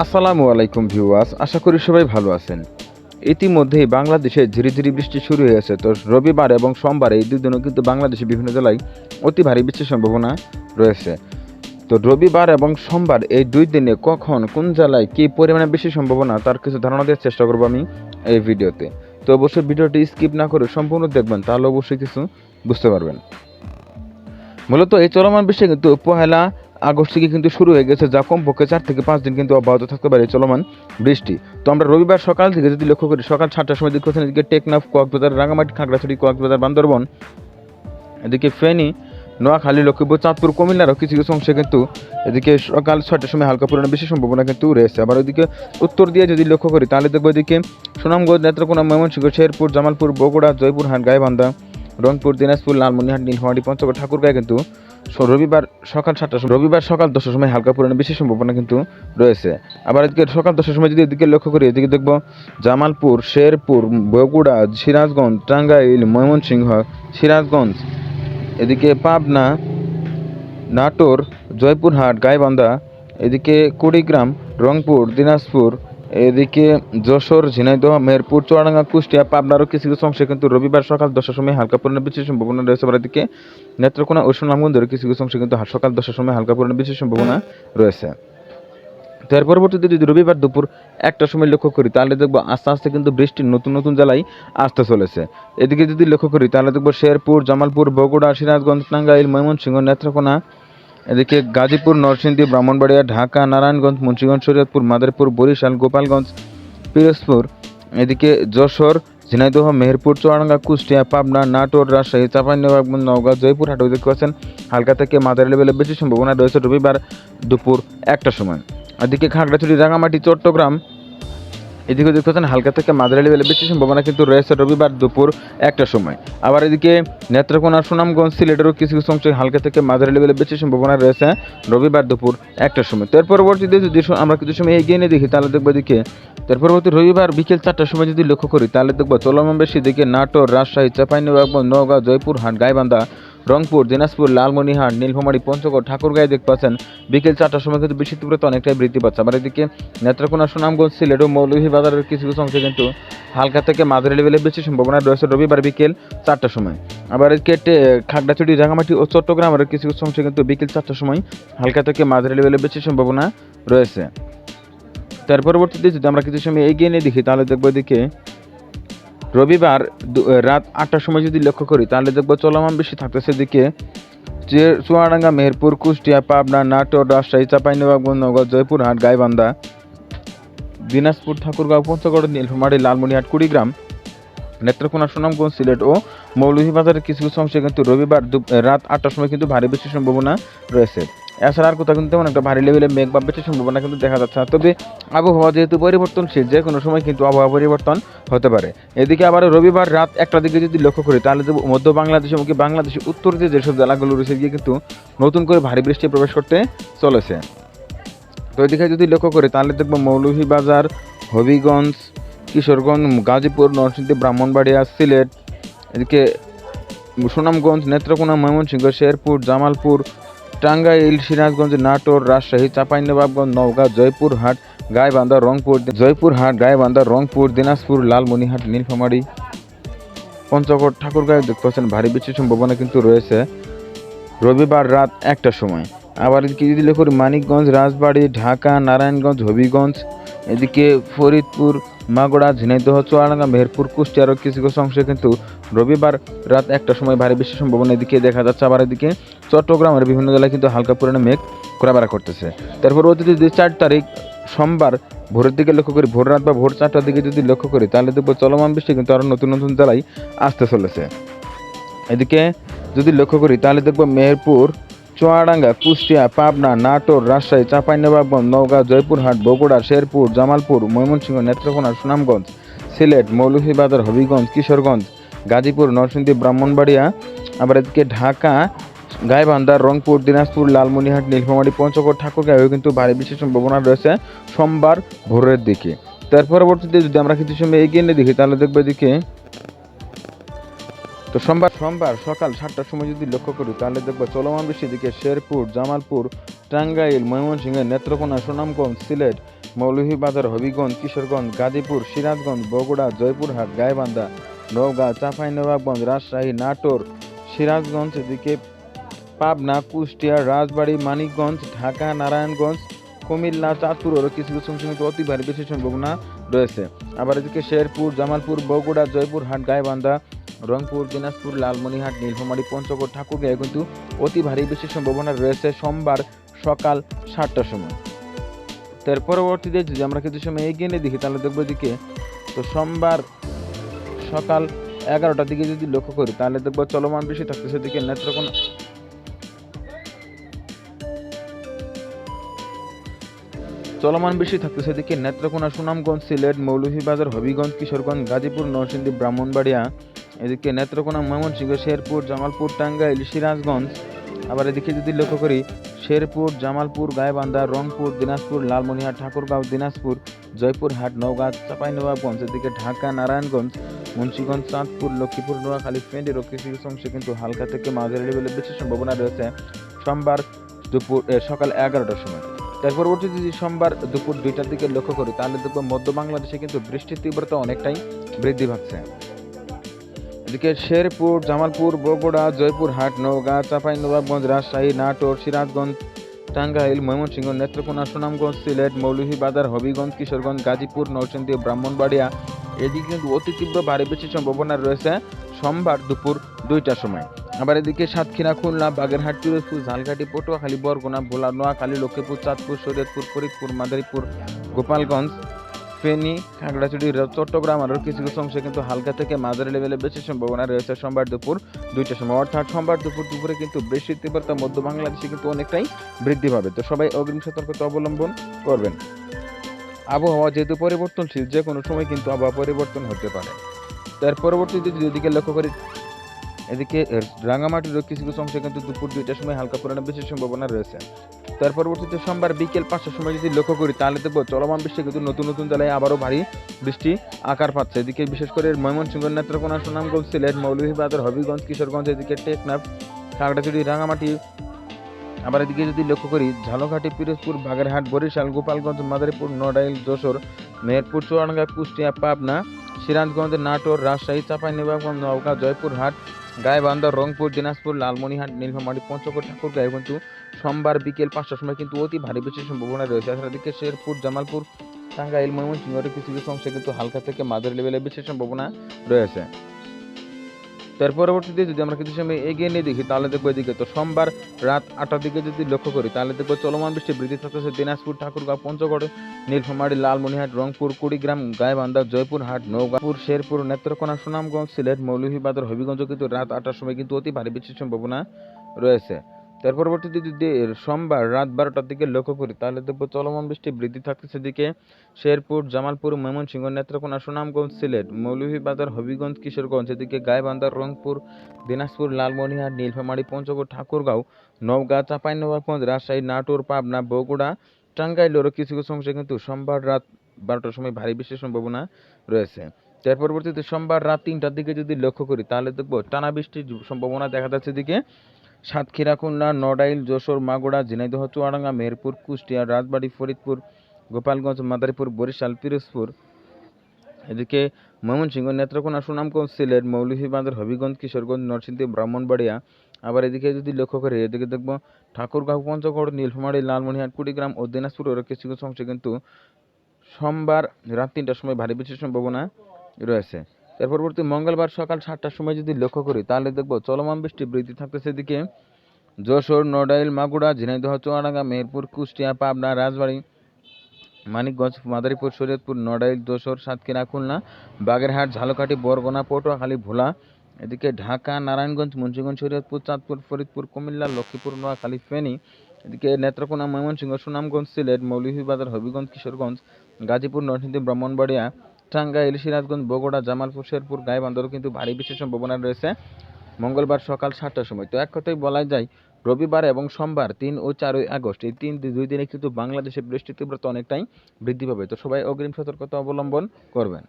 আসসালামু আলাইকুম ভিউয়ার্স, আশা করি সবাই ভালো আছেন। ইতিমধ্যেই বাংলাদেশে ঝিরি ঝিরি বৃষ্টি শুরু হয়েছে। তো রবিবার এবং সোমবার এই দুই দিনও কিন্তু বাংলাদেশে বিভিন্ন জেলায় অতি ভারী বৃষ্টির সম্ভাবনা রয়েছে। তো রবিবার এবং সোমবার এই দুই দিনে কখন, কোন জেলায় কী পরিমাণে বেশি সম্ভাবনা, তার কিছু ধারণা দেওয়ার চেষ্টা করব আমি এই ভিডিওতে। তো অবশ্যই ভিডিওটি স্কিপ না করে সম্পূর্ণ দেখবেন, তাহলে অবশ্যই কিছু বুঝতে পারবেন। মূলত এই চলমান বৃষ্টি কিন্তু পহেলা আগস্ট থেকে কিন্তু শুরু হয়ে গেছে, যা কমপক্ষে চার থেকে পাঁচ দিন কিন্তু অব্যাহত থাকতে পারে চলমান বৃষ্টি। তো আমরা রবিবার সকাল থেকে যদি লক্ষ্য করি, সকাল সাতটার সময় দেখতে এদিকে টেকনাফ, কক্সবাজার রাঙামাটি খাগড়াছড়ি, কক্সবাজার, বান্দরবন, এদিকে ফেনী, নোয়াখালী, লক্ষ্মীপুর, চাঁদপুর, কুমিল্লারও কিছু কিছু অংশে কিন্তু এদিকে সকাল ছয়টার সময় হালকা পরিমাণে বেশি সম্ভাবনা কিন্তু রয়েছে। আবার ওইদিকে উত্তর দিয়ে যদি লক্ষ্য করি, তাহলে দেখব এদিকে সুনামগঞ্জ, নেত্রকোনা, ময়মনসিংহ, শেরপুর, জামালপুর, বগুড়া, জয়পুরহাট, গাইবান্ধা, রংপুর, দিনাজপুর লালমনিহাট নীলফামারী, পঞ্চগড় ঠাকুরগাঁয় কিন্তু রবিবার সকাল সাতটার সময় রবিবার সকাল দশটার সময় হালকা পরিমাণে বেশি সম্ভাবনা কিন্তু রয়েছে। আবার এদিকে সকাল দশটার সময় যদি এদিকে লক্ষ্য করি, এদিকে দেখব জামালপুর, শেরপুর, বগুড়া, সিরাজগঞ্জ, টাঙ্গাইল, ময়মনসিংহ, সিরাজগঞ্জ, এদিকে পাবনা, নাটোর, জয়পুরহাট, গাইবান্ধা, এদিকে কুড়িগ্রাম, রংপুর, দিনাজপুর এদিকে যশোর, ঝিনাইদহ, মেহেরপুর, চুয়াডাঙ্গা, কুষ্টিয়া পাবনারও কিছু কিছু অংশে কিন্তু রবিবার সকাল দশটার সময় হালকা পরিমাণে বৃষ্টির সম্ভাবনা রয়েছে আবার এদিকে নেত্রকোনা ও সুনামগঞ্জের কিছু কিছু অংশে কিন্তু সকাল দশটার সময় হালকা পরিমাণে বৃষ্টির সম্ভাবনা রয়েছে। তো এর পরবর্তীতে যদি রবিবার দুপুর একটা সময় লক্ষ্য করি, তাহলে দেখব আস্তে আস্তে কিন্তু বৃষ্টি নতুন নতুন জেলায় আসতে চলেছে। এদিকে যদি লক্ষ্য করি, তাহলে দেখব শেরপুর, জামালপুর, বগুড়া, সিরাজগঞ্জ, টাঙ্গাইল, ময়মনসিংহ, নেত্রকোনা এদিকে গাজীপুর, নরসিংদী, ব্রাহ্মণবাড়িয়া, ঢাকা, নারায়ণগঞ্জ, মুন্সিগঞ্জ, শরীয়তপুর, মাদারীপুর, বরিশাল, গোপালগঞ্জ, পিরোজপুর। এদিকে যশোর, ঝিনাইদহ, মেহেরপুর, চুয়াডাঙ্গা, কুষ্টিয়া, পাবনা, নাটোর, রাজশাহী, চাঁপাইনবাবগঞ্জ নওগাঁ জয়পুরহাট দেখতে পাচ্ছেন হালকা থেকে মাদার লেভেলে বেশি সম্ভাবনা রয়েছে রবিবার দুপুর একটার সময়। এদিকে খাগড়াছড়ি রাঙামাটি চট্টগ্রাম এদিকে দেখতে পাচ্ছেন, হালকা থেকে মাঝারি লেভেলে বেশি সম্ভাবনা কিন্তু রয়েছে রবিবার দুপুর একটার সময়। আবার এদিকে নেত্রকোনা সুনামগঞ্জ, সিলেটেরও কিছু কিছু অংশে হালকা থেকে মাঝারি লেভেলে বেশি সম্ভাবনা রয়েছে রবিবার দুপুর একটার সময়। তার পরবর্তীতে যদি আমরা কিছু সময় এগিয়ে নিয়ে দেখি, তাহলে দেখব এদিকে তার পরবর্তী রবিবার বিকেল চারটার সময় যদি লক্ষ্য করি, তাহলে দেখব চলমান বেশি দিকে নাটোর, রাজশাহী, চাঁপাইনবাবগঞ্জ, নওগাঁ, জয়পুরহাট, গাইবান্ধা রংপুর, দিনাজপুর লালমনিহাট নীলফামারী, পঞ্চগড়, ঠাকুরগাঁয় দেখতে পাচ্ছেন। বিকেল চারটার সময় কিন্তু বৃষ্টির তীব্রতা অনেকটাই বৃদ্ধি পাচ্ছে। আবার এদিকে নেত্রকোনা, সুনামগঞ্জ, সিলেট ও মৌলভীবাজারের কিছু কিছু অংশে কিন্তু হালকা থেকে মাঝারি লেভেলে বেশি সম্ভাবনা রয়েছে রবিবার বিকেল চারটার সময়। আবার এদিকে খাগড়াছড়ি রাঙামাটি ও চট্টগ্রামের কিছু কিছু অংশে কিন্তু বিকেল চারটার সময় হালকা থেকে মাঝারি লেভেলে বেশি সম্ভাবনা রয়েছে। তার পরবর্তীতে যদি আমরা কিছু সময় এগিয়ে নিয়ে দেখি, তাহলে দেখব এদিকে রবিবার রাত আটটার সময় যদি লক্ষ্য করি, তাহলে দেখব চলমান বেশি থাকতেছে এদিকে যে চুয়াডাঙ্গা, মেহেরপুর, কুষ্টিয়া, পাবনা, নাটোর, রাজশাহী, চাঁপাইনবাবগঞ্জ নগর জয়পুরহাট গাইবান্ধা দিনাজপুর, ঠাকুরগাঁও, পঞ্চগড়, নীলফামারী লালমনিহাট কুড়িগ্রাম, নেত্রকোনা, সুনামগঞ্জ, সিলেট ও মৌলভীবাজারের কিছু কিছু অংশে কিন্তু রবিবার রাত আটটার সময় কিন্তু ভারী বেশি সম্ভাবনা রয়েছে। এছাড়া আর কোথাও কিন্তু তেমন একটা ভারী লেভেলের মেঘ বা বেশি সম্ভাবনা কিন্তু দেখা যাচ্ছে না। তবে আবহাওয়া যেহেতু পরিবর্তনশীল, যে কোনো সময় কিন্তু আবহাওয়া পরিবর্তন হতে পারে। এদিকে আবার রবিবার রাত একটার দিকে যদি লক্ষ্য করি, তাহলে মধ্য বাংলাদেশে মুখে বাংলাদেশের উত্তর দিয়ে যেসব জেলাগুলো রয়েছে গিয়ে কিন্তু নতুন করে ভারী বৃষ্টি প্রবেশ করতে চলেছে। তো এদিকে যদি লক্ষ্য করি, তাহলে দেখব মৌলভীবাজার, হবিগঞ্জ, কিশোরগঞ্জ, গাজীপুর, নরসিংদী, ব্রাহ্মণবাড়িয়া, সিলেট, এদিকে সুনামগঞ্জ, নেত্রকোনা, ময়মনসিংহ, শেরপুর, জামালপুর টাঙ্গাইল, সিরাজগঞ্জ, নাটোর, রাজশাহী, চাঁপাইনবাবগঞ্জ, নওগাঁ, জয়পুরহাট, গাইবান্ধা, রংপুর জয়পুরহাট, গাইবান্ধা, রংপুর, দিনাজপুর, লালমনিহাট, নীলফামারী, পঞ্চগড়, ঠাকুরগাঁও দেখতে পাচ্ছেন ভারী বৃষ্টির সম্ভাবনা কিন্তু রয়েছে। রবিবার রাত একটার সময়। আবার এদিকে যদি লক্ষ্য করি মানিকগঞ্জ, রাজবাড়ী, ঢাকা, নারায়ণগঞ্জ, হবিগঞ্জ, এদিকে ফরিদপুর মাগড়া ঝিনাইদহ, চুয়াডাঙ্গা, মেহেরপুর কুষ্টিয়ারও কিছু কিছু অংশে কিন্তু রবিবার রাত একটার সময় ভারী বৃষ্টির সম্ভাবনা এদিকে দেখা যাচ্ছে। আবার এদিকে চট্টগ্রামের বিভিন্ন জেলায় কিন্তু হালকা পরিমাণে মেঘ ঘোরাফেরা করতেছে। তারপর অতীতে যদি চার তারিখ, সোমবার ভোরের দিকে লক্ষ্য করি, ভোর রাত বা ভোর চারটার দিকে যদি লক্ষ্য করি, তাহলে দেখব চলমান বৃষ্টি কিন্তু আরও নতুন নতুন জেলায় আসতে চলেছে। এদিকে যদি লক্ষ্য করি, তাহলে দেখব মেহেরপুর চুয়াডাঙ্গা, কুষ্টিয়া, পাবনা, নাটোর, রাজশাহী, চাঁপাইনবাবগঞ্জ, নওগাঁ, জয়পুরহাট, বগুড়া, শেরপুর, জামালপুর, ময়মনসিংহ, নেত্রকোনা, সুনামগঞ্জ, সিলেট, মৌলভীবাজার, হবিগঞ্জ, কিশোরগঞ্জ, গাজীপুর, নরসিংদী, ব্রাহ্মণবাড়িয়া, আবার এদিকে ঢাকা, গাইবান্ধা, রংপুর, দিনাজপুর লালমনিহাট নীলফামারী, পঞ্চগড় ঠাকুরগাঁও কিন্তু ভারী বিশেষ সম্ভাবনা রয়েছে সোমবার ভোরের দিকে। তার পরবর্তীতে যদি আমরা কিছু সময় এগিয়ে নিয়ে দেখি, তাহলে দেখব এদিকে তো সোমবার সোমবার সকাল সাতটার সময় যদি লক্ষ্য করি, তাহলে দেখব চলমান বৃষ্টির দিকে শেরপুর, জামালপুর, টাঙ্গাইল ময়মনসিংহ নেত্রকোনা, সুনামগঞ্জ, সিলেট, মৌলভীবাজার, হবিগঞ্জ, কিশোরগঞ্জ, গাজীপুর, সিরাজগঞ্জ, বগুড়া, জয়পুরহাট, গাইবান্ধা, নওগাঁ চাঁপাইনবাবগঞ্জ রাজশাহী, নাটোর, সিরাজগঞ্জ এদিকে পাবনা, কুষ্টিয়া, রাজবাড়ী, মানিকগঞ্জ, ঢাকা, নারায়ণগঞ্জ, কুমিল্লা, চাঁদপুর আরও কিছু কিছু অংশে কিন্তু অতি ভারী বৃষ্টির সম্ভাবনা রয়েছে। আবার এদিকে শেরপুর, জামালপুর, বগুড়া, জয়পুরহাট, গাইবান্ধা রংপুর, দিনাজপুর লালমনিহাট নীলফামারী, পঞ্চগড় ঠাকুরগাঁয়ে কিন্তু অতি ভারী বৃষ্টির সম্ভাবনা রয়েছে সোমবার সকাল সাতটার সময়। তার পরবর্তীতে যদি আমরা কিছু সময় এগিয়ে নিয়ে দেখি, তাহলে দেখব দিকে তো সোমবার সকাল এগারোটার দিকে যদি লক্ষ্য করি, তাহলে দেখব চলমান বৃষ্টি থাকতেছে দিকে নেত্রকোনা। চলমান বৃষ্টি থাকতেছে সেদিকে নেত্রকোনা, সুনামগঞ্জ, সিলেট, মৌলভীবাজার, হবিগঞ্জ, কিশোরগঞ্জ, গাজীপুর, নরসিংদী, ব্রাহ্মণবাড়িয়া এদিকে নেত্রকোনা, ময়মনসিংহ, শেরপুর, জামালপুর, টাঙ্গাইল, সিরাজগঞ্জ। আবার এদিকে যদি লক্ষ্য করি, শেরপুর, জামালপুর, গাইবান্ধা, রংপুর, দিনাজপুর, লালমনিহাট, ঠাকুরগাঁও, দিনাজপুর, জয়পুরহাট, নওগাঁ, চাঁপাইনবাবগঞ্জ, এদিকে ঢাকা, নারায়ণগঞ্জ, মুন্সীগঞ্জ, চাঁদপুর, লক্ষ্মীপুর, নোয়াখালী ফেনী ও কিছু অংশে কিন্তু হালকা থেকে মাঝারি লেভেলের বেশি সম্ভাবনা রয়েছে সোমবার দুপুর সকাল এগারোটার সময়। তার পরবর্তী যদি সোমবার দুপুর দুইটার দিকে লক্ষ্য করি, তাহলে দেখব মধ্য বাংলাদেশে কিন্তু বৃষ্টির তীব্রতা অনেকটাই বৃদ্ধি পাচ্ছে। এদিকে শেরপুর, জামালপুর, বগুড়া, জয়পুরহাট, নওগাঁ, চাঁপাইনবাবগঞ্জ, রাজশাহী, নাটোর, সিরাজগঞ্জ, টাঙ্গাইল, ময়মনসিংহ, নেত্রকোনা, সুনামগঞ্জ, সিলেট, মৌলভীবাজার, হবিগঞ্জ, কিশোরগঞ্জ, গাজীপুর, নরসিংদী, ব্রাহ্মণবাড়িয়া। এদিকে কিন্তু অতি তীব্র ভারী বৃষ্টির সম্ভাবনা রয়েছে সোমবার দুপুর দুইটার সময়। আবার এদিকে সাতক্ষীরা, খুলনা, বাগেরহাট পিরোজপুর ঝালকাঠি, পটুয়াখালী, বরগুনা, ভোলা, নোয়াখালী, লক্ষ্মীপুর, চাঁদপুর শরীয়তপুর ফরিদপুর, মাদারীপুর, গোপালগঞ্জ ফেনী, খাগড়াছড়ি, চট্টগ্রাম আরও কিছু কিছু অংশে কিন্তু হালকা থেকে মাঝারি লেভেলে বেশি সম্ভাবনা রয়েছে সোমবার দুপুর দুইটার সময়। অর্থাৎ সোমবার দুপুর দুপুরে কিন্তু বৃষ্টির তীব্রতা মধ্য বাংলাদেশে কিন্তু অনেকটাই বৃদ্ধি পাবে। তো সবাই অগ্রিম সতর্কতা অবলম্বন করবেন। আবহাওয়া যেহেতু পরিবর্তনশীল যে কোনো সময় কিন্তু আবহাওয়া পরিবর্তন হতে পারে। তার পরবর্তীতে যদি এদিকে লক্ষ্য করি এদিকে এর রাঙামাটির কিছু কিছু অংশে কিন্তু দুপুর দুইটার সময় হালকা পরিমাণে বেশি সম্ভাবনা রয়েছে। তার পরবর্তীতে সোমবার বিকেল পাঁচটার সময় যদি লক্ষ্য করি, তাহলে দেখব চলমান বৃষ্টি কিন্তু নতুন নতুন জেলায় আবারও ভারী বৃষ্টি আকার পাচ্ছে। এদিকে বিশেষ করে ময়মনসিংহ, নেত্রকোনা, সুনামগঞ্জ, সিলেট, মৌলভীবাজার, হবিগঞ্জ, কিশোরগঞ্জ, এদিকে টেকনাফ, খাগড়াছড়ি, রাঙামাটি। আবার এদিকে যদি লক্ষ্য করি, ঝালকাঠি, পিরোজপুর, বাগেরহাট, বরিশাল, গোপালগঞ্জ, মাদারীপুর, নড়াইল, যশোর, মেহেরপুর, চুয়াডাঙ্গা, কুষ্টিয়া, পাবনা সিরাজগঞ্জ, নাটোর, রাজশাহী, চাঁপাইনবাবগঞ্জ, নওগাঁ, জয়পুরহাট গাইবান্ধা রংপুর, দিনাজপুর, লালমনিহাট, নীলফামারী পঞ্চগড় ঠাকুরগাঁও কিন্তু সোমবার বিকেল পাঁচটার সময় কিন্তু অতি ভারী বৃষ্টির সম্ভাবনা রয়েছে। এছাড়া দিকে শেরপুর, জামালপুর, টাঙ্গাইল ময়মনসিংহের কিছু কিছু অংশে কিন্তু হালকা থেকে মাঝারি লেভেলের বৃষ্টির সম্ভাবনা রয়েছে। তার পরবর্তীতে যদি আমরা কিছু সময় এগিয়ে নিয়ে দেখি, তাহলে দেখব এদিকে তো সোমবার রাত আটটার দিকে যদি লক্ষ্য করি, তাহলে দেখব চলমান বৃষ্টি বৃদ্ধি থাকতেছে দিনাজপুর, ঠাকুরগাঁও, পঞ্চগড়, নীলফামারী লালমনিহাট রংপুর, কুড়িগ্রাম, গাইবান্ধা, জয়পুরহাট নৌগাপুর শেরপুর, নেত্রকোনা, সুনামগঞ্জ, সিলেট, মৌলভীবাজার, হবিগঞ্জ কিন্তু রাত আটটার সময় কিন্তু অতি ভারী বৃষ্টির সম্ভাবনা রয়েছে। তার পরবর্তীতে যদি সোমবার রাত বারোটার দিকে লক্ষ্য করি, তাহলে দেখব চলমান বৃষ্টি বৃদ্ধি থাকতেছে দিকে শেরপুর, জামালপুর, ময়মনসিংহ, নেত্রকোনা, সুনামগঞ্জ, সিলেট, মৌলভীবাজার, হবিগঞ্জ, কিশোরগঞ্জ, এদিকে গাইবান্ধা, রংপুর, দিনাজপুর, লালমনিহাট, নীলফামারী, পঞ্চগড়, ঠাকুরগাঁও, নওগাঁ, চাঁপাইনবাবগঞ্জ, রাজশাহী, নাটোর, পাবনা, বগুড়া টাঙ্গাইলেরও কিছু কিছু অংশে কিন্তু সোমবার রাত বারোটার সময় ভারী বৃষ্টির সম্ভাবনা রয়েছে। তার পরবর্তীতে সোমবার রাত তিনটার দিকে যদি লক্ষ্য করি, তাহলে দেখব টানা বৃষ্টির সম্ভাবনা দেখা যাচ্ছে দিকে সাতক্ষীরা খুলনা নড়াইল, যশোর মাগুড়া ঝিনাইদহ, চুয়াডাঙ্গা, মেহেরপুর, কুষ্টিয়া, রাজবাড়ী, ফরিদপুর, গোপালগঞ্জ, মাদারীপুর, বরিশাল, পিরোজপুর। এদিকে ময়মনসিংহ, নেত্রকোনা, সুনামগঞ্জ, সিলেট, মৌলভীবাজার, হবিগঞ্জ, কিশোরগঞ্জ, নরসিংদী, ব্রাহ্মণবাড়িয়া। আবার এদিকে যদি লক্ষ্য করি, এদিকে দেখব ঠাকুরগাঁও, পঞ্চগড়, নীলফামারী, লালমনিহাট, কুড়িগ্রাম ও দিনাজপুর কিছু কিছু অংশে কিন্তু সোমবার রাত তিনটার সময় ভারী বৃষ্টির সম্ভাবনা রয়েছে। তার পরবর্তী মঙ্গলবার সকাল সাতটার সময় যদি লক্ষ্য করি, তাহলে দেখব চলমান বৃষ্টি বৃদ্ধি থাকতেছে এদিকে। যশোর, নড়াইল মাগুড়া ঝিনাইদহ, চুয়াডাঙ্গা, মেহেরপুর, কুষ্টিয়া, পাবনা, রাজবাড়ী, মানিকগঞ্জ, মাদারীপুর, শরীয়তপুর, নড়াইল, যশোর, সাতক্ষীরা, খুলনা, বাগেরহাট, ঝালকাঠি, বরগুনা, পটুয়াখালী, ভোলা, এদিকে ঢাকা, নারায়ণগঞ্জ, মুন্সিগঞ্জ, শরীয়তপুর, চাঁদপুর, ফরিদপুর, কুমিল্লা, লক্ষ্মীপুর, নোয়াখালী, ফেনী, এদিকে নেত্রকোনা, ময়মনসিংহ, সুনামগঞ্জ, সিলেট, মৌলভীবাজার, হবিগঞ্জ, কিশোরগঞ্জ, গাজীপুর, নরসিংদী, ব্রাহ্মণবাড়িয়া টাঙ্গাইল সিরাজগঞ্জ বগুড়া, জামালপুর, শেরপুর গাইবান্ধারও কিন্তু ভারী বৃষ্টির সম্ভাবনা রয়েছে। মঙ্গলবার সকাল সাতটার সময়। তো এক কথাই বলা যায়, রবিবার এবং সোমবার তিন ও চারই আগস্ট এই তিন দুই দিনে কিন্তু বাংলাদেশে বৃষ্টির তীব্রতা অনেকটাই বৃদ্ধি পাবে। তো সবাই অগ্রিম সতর্কতা অবলম্বন করবেন।